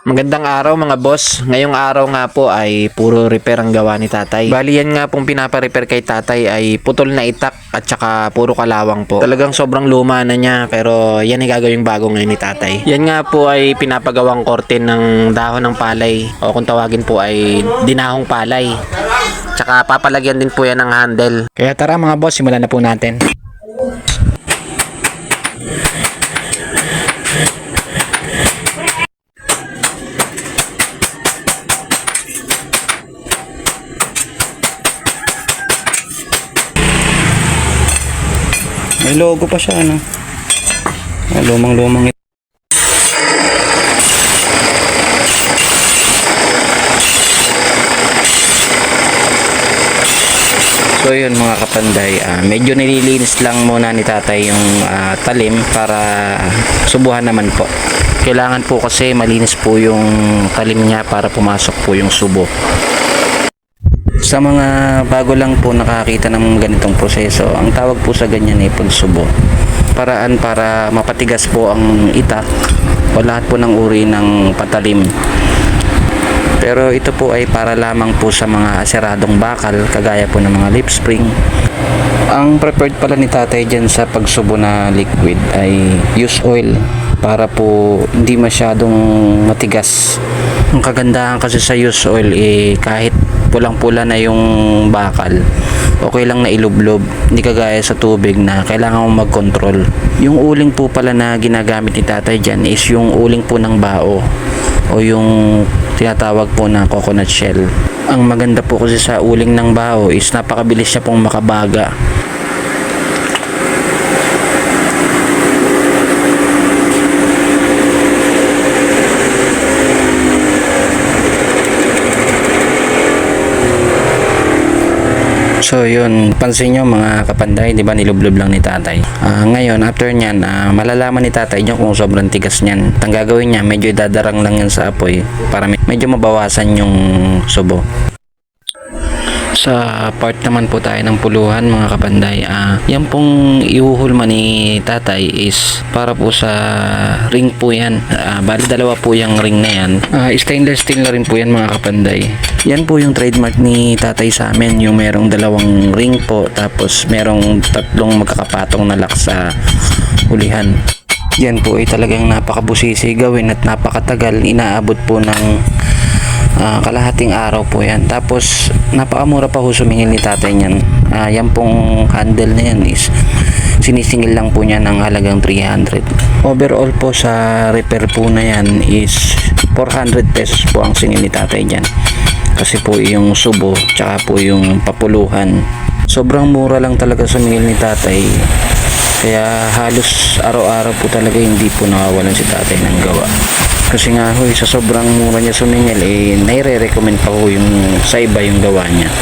Magandang araw mga boss. Ngayong araw nga po ay puro repair ang gawa ni tatay. Bali yan nga pong pinapa-repair kay tatay ay putol na itak at saka puro kalawang po. Talagang sobrang luma na niya pero yan ay gagawing bago ngayon ni tatay. Yan nga po ay pinapagawang korte ng dahon ng palay o kung tawagin po ay dinahong palay. Tsaka papalagyan din po yan ng handle. Kaya tara mga boss, simulan na po natin. May logo pa siya, ano? Ah, Lumang-lumang ito. So yun mga kapanday, ah, medyo nililinis lang muna ni tatay yung ah, talim para subuhan naman po. Kailangan po kasi malinis po yung talim niya para pumasok po yung subo. Sa mga bago lang po nakakita ng ganitong proseso, ang tawag po sa ganyan ay pagsubo. Paraan para mapatigas po ang itak o lahat po ng uri ng patalim. Pero ito po ay para lamang po sa mga aseradong bakal kagaya po ng mga lip spring. Ang preferred pala ni tatay dyan sa pagsubo na liquid ay use oil para po hindi masyadong matigas. Ang kagandahan kasi sa use oil eh kahit pulang-pula na yung bakal okay lang na ilublob hindi kagaya sa tubig na kailangan mo mag-control yung uling po pala na ginagamit ni tatay dyan is yung uling po ng bao o yung tinatawag po na coconut shell. Ang maganda po kasi sa uling ng bao is napakabilis siya pong makabaga. So yun, pansin nyo mga kapanday, di ba nilublob lang ni tatay. Ah, ngayon, after nyan, ah, malalaman ni tatay nyo kung sobrang tigas nyan. Ang gagawin niya, medyo dadarang lang yan sa apoy para me- medyo mabawasan yung subo. Sa part naman po tayo ng puluhan mga kapanday, ah, yan pong ihuhulma ni tatay is para po sa ring po yan. Ah, bali dalawa po yung ring na yan. Ah, stainless steel na rin po yan mga kapanday. Yan po yung trademark ni tatay sa amin, yung merong dalawang ring po tapos merong tatlong magkakapatong na lock sa hulihan. Yan po ay talagang napakabusisi gawin at napakatagal. Inaabot po ng Ah, kalahating araw po yan. Tapos, napakamura pa ho sumingil ni tatay niyan. Ah, yan pong handle na yan is sinisingil lang po niya ng halagang 300. Overall po sa repair po na yan is 400 pesos po ang singil ni tatay niyan. Kasi po yung subo, tsaka po yung papuluhan. Sobrang mura lang talaga sumingil ni tatay. Kaya halos araw-araw po talaga hindi po nawawalan si tatay ng gawa. Kasi nga ho, sa sobrang mura niya sumingil, eh, naire-recommend pa ho yung sa iba yung gawa niya.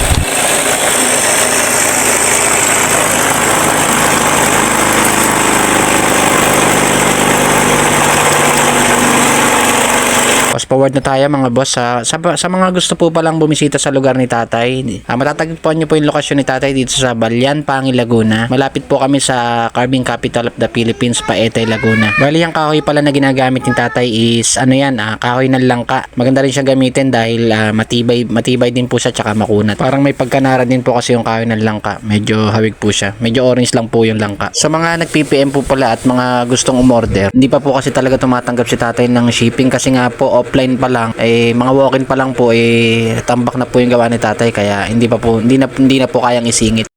Forward na tayo mga boss sa, sa, sa mga gusto po palang bumisita sa lugar ni tatay. Ah, matatagpuan niyo po yung lokasyon ni tatay dito sa Balyan, Pangi, Laguna. Malapit po kami sa Carbon Capital of the Philippines, Paetay, Laguna. Bali yung kahoy pala na ginagamit ni tatay is ano yan, ah, kahoy ng langka. Maganda rin siya gamitin dahil ah, matibay, matibay din po siya tsaka makunat. Parang may pagkanara din po kasi yung kahoy ng langka. Medyo hawig po siya. Medyo orange lang po yung langka. Sa mga nag-PPM po pala at mga gustong umorder, hindi pa po kasi talaga tumatanggap si tatay ng shipping kasi nga po offline pa lang eh mga walk-in pa lang po eh tambak na po yung gawa ni tatay kaya hindi pa po hindi na hindi na po kayang isingit.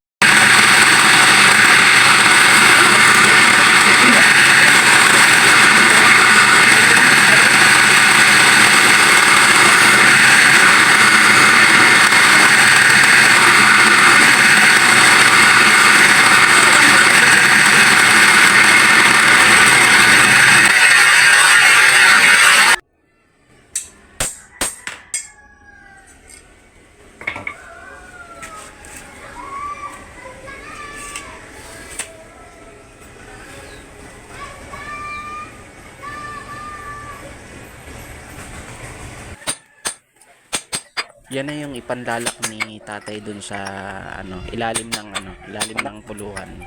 Yan na yung ipanlalak ni tatay dun sa ano, ilalim ng ano, ilalim ng puluhan.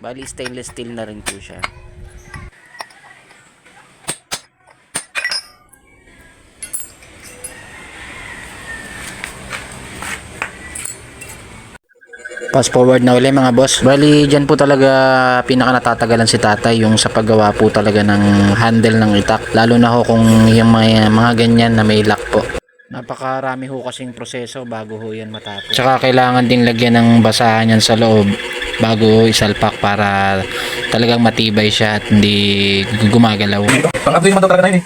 Bali stainless steel na rin po siya. Fast forward na ulit mga boss. Bali, dyan po talaga pinaka natatagalan si tatay yung sa paggawa po talaga ng handle ng itak. Lalo na ho kung yung mga, mga ganyan na may lock po. Napakarami ho kasing proseso bago ho yan matapos. Tsaka kailangan din lagyan ng basahan yan sa loob bago ho isalpak para talagang matibay siya at hindi gumagalaw. Pang-upgrade naman daw talaga na yun eh.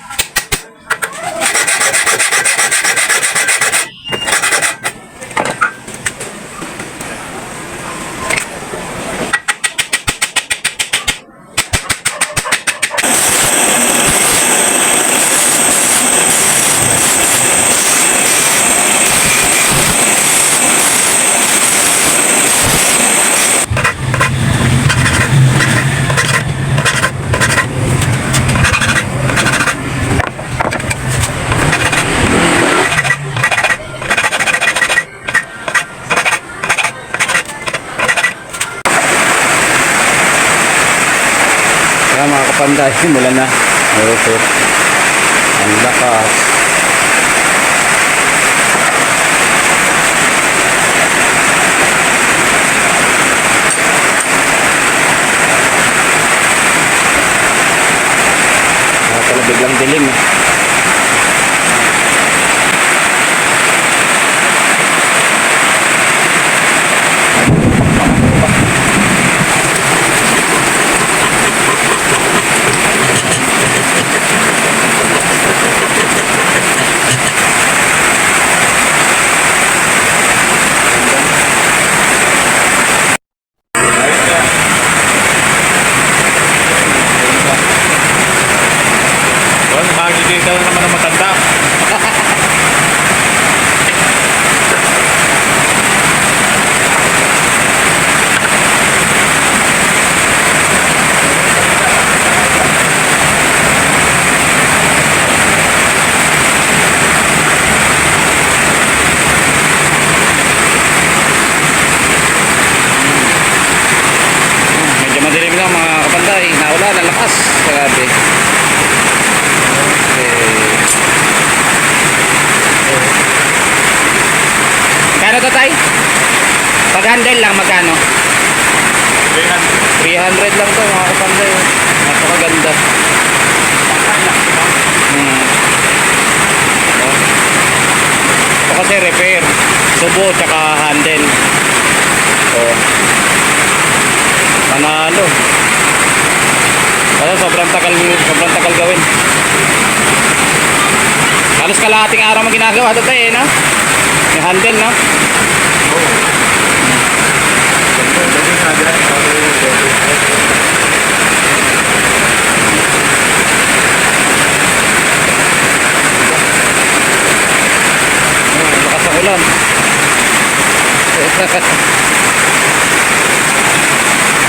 Kaya kapanday, mula na. Ito. Ang lakas. Kaya pala biglang dilim. eh. Well, makikita na naman ang matanda. Medyo madilim lang mga kapanday. Naula, lalakas. Grabe. Okay. Kano to tay? Pag handle lang magkano? 300 lang to mga kapanday. Napakaganda. Hmm. Ito. Ito kasi repair. Subo tsaka handle. Oh. Panalo. Kaya sobrang tagal, sobrang tagal gawin. Halos kalahating araw mo ginagawa ito tayo, eh, no? Yung handle, no? Oh,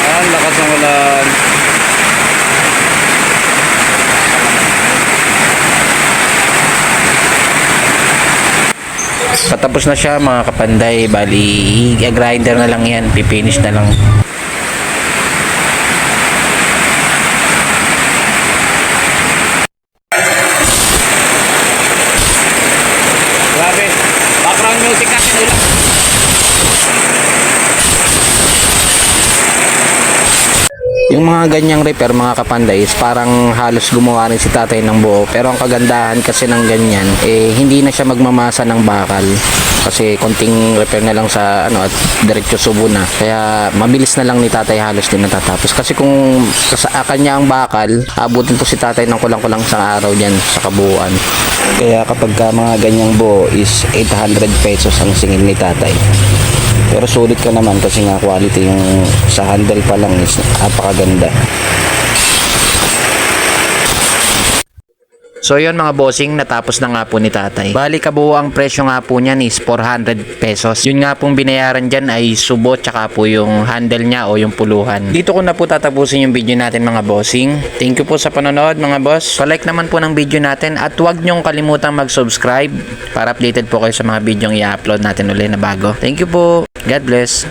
Ah, lakas ng ulan. Patapos na siya mga kapanday. Bali, i-grinder na lang yan. Pipinish na lang. Grabe. Background music natin ulang. Yung mga ganyang repair mga kapanday is parang halos gumawa rin si tatay ng buo. Pero ang kagandahan kasi ng ganyan, eh hindi na siya magmamasa ng bakal. Kasi konting repair na lang sa ano at diretso subo na. Kaya mabilis na lang ni tatay halos din natatapos. Kasi kung sa kanya ang bakal, abutin po si tatay ng kulang-kulang sa araw dyan sa kabuuan. Kaya kapag ka mga ganyang buo is 800 pesos ang singil ni tatay. Pero sulit ka naman kasi nga quality yung sa handle pa lang is napakaganda. So yun mga bossing, natapos na nga po ni tatay. Bali kabuo ang presyo nga po niyan is 400 pesos. Yun nga pong binayaran dyan ay subo tsaka po yung handle niya o yung puluhan. Dito ko na po tatapusin yung video natin mga bossing. Thank you po sa panonood mga boss. Pa-like naman po ng video natin at huwag nyong kalimutang mag-subscribe para updated po kayo sa mga video i-upload natin ulit na bago. Thank you po. God bless.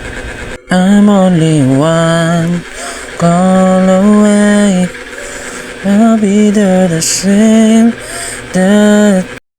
I'm only one call away. I'll be there the same. That